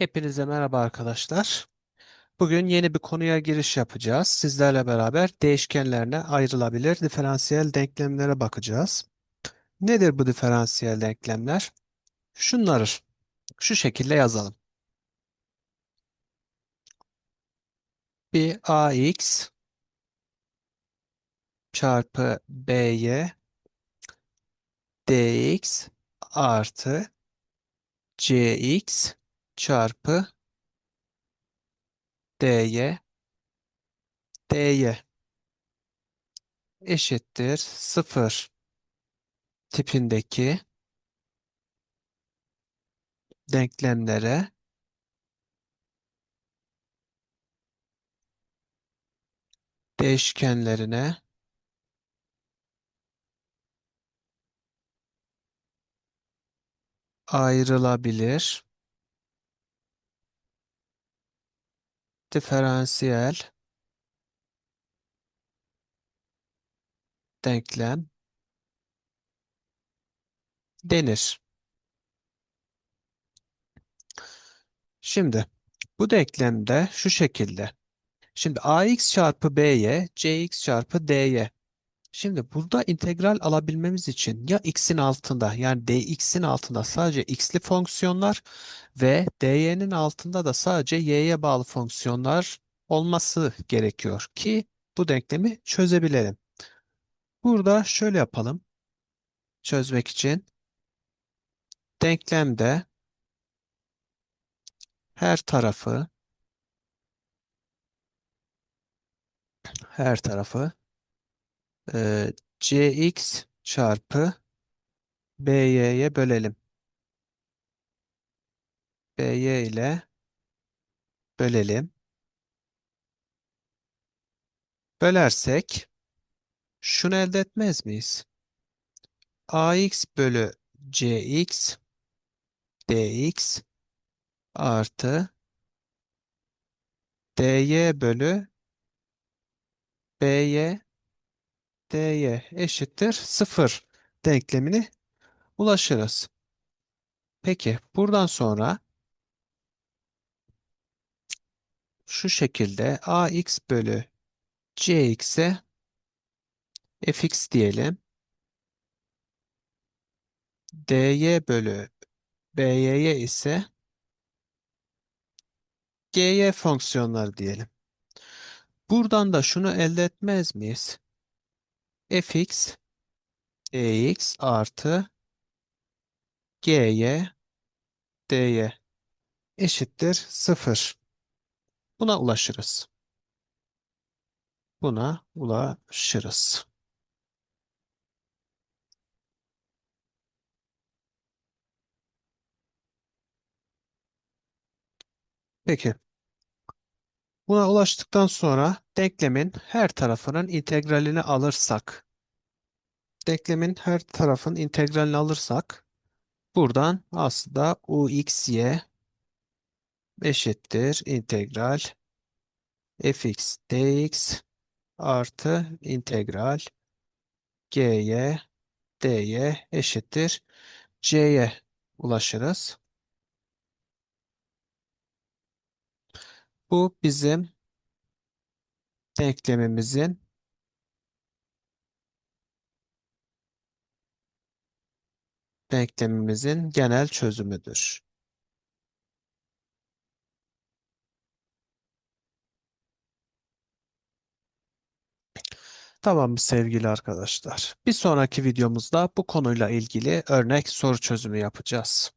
Hepinize merhaba arkadaşlar. Bugün yeni bir konuya giriş yapacağız. Sizlerle beraber değişkenlerine ayrılabilir diferansiyel denklemlere bakacağız. Nedir bu diferansiyel denklemler? Şunları şu şekilde yazalım. Bir ax çarpı by dx artı cx çarpı dy dy eşittir 0 tipindeki denklemlere değişkenlerine ayrılabilir diferansiyel denklem denir. Şimdi bu denklemde şu şekilde. Şimdi ax çarpı by, cx çarpı dy. Şimdi burada integral alabilmemiz için ya x'in altında yani dx'in altında sadece x'li fonksiyonlar ve dy'nin altında da sadece y'ye bağlı fonksiyonlar olması gerekiyor ki bu denklemi çözebilelim. Burada şöyle yapalım. Çözmek için denklemde her tarafı her tarafı e, cx çarpı by'ye bölelim. by ile bölelim. Bölersek şunu elde etmez miyiz? ax bölü cx dx artı dy bölü by dy eşittir 0 denklemini ulaşırız. Peki buradan sonra şu şekilde ax bölü cx'e fx diyelim. dy bölü by'ye ise gy fonksiyonları diyelim. Buradan da şunu elde etmez miyiz? Fx dx artı gy dy eşittir 0. Buna ulaşırız. Buna ulaşırız. Peki. Buna ulaştıktan sonra denklemin her tarafının integralini alırsak denklemin her tarafın integralini alırsak buradan aslında uxy eşittir integral fx dx artı integral gy dy eşittir c'ye ulaşırız. Bu bizim denklemimizin denklemimizin genel çözümüdür. Tamam sevgili arkadaşlar. Bir sonraki videomuzda bu konuyla ilgili örnek soru çözümü yapacağız.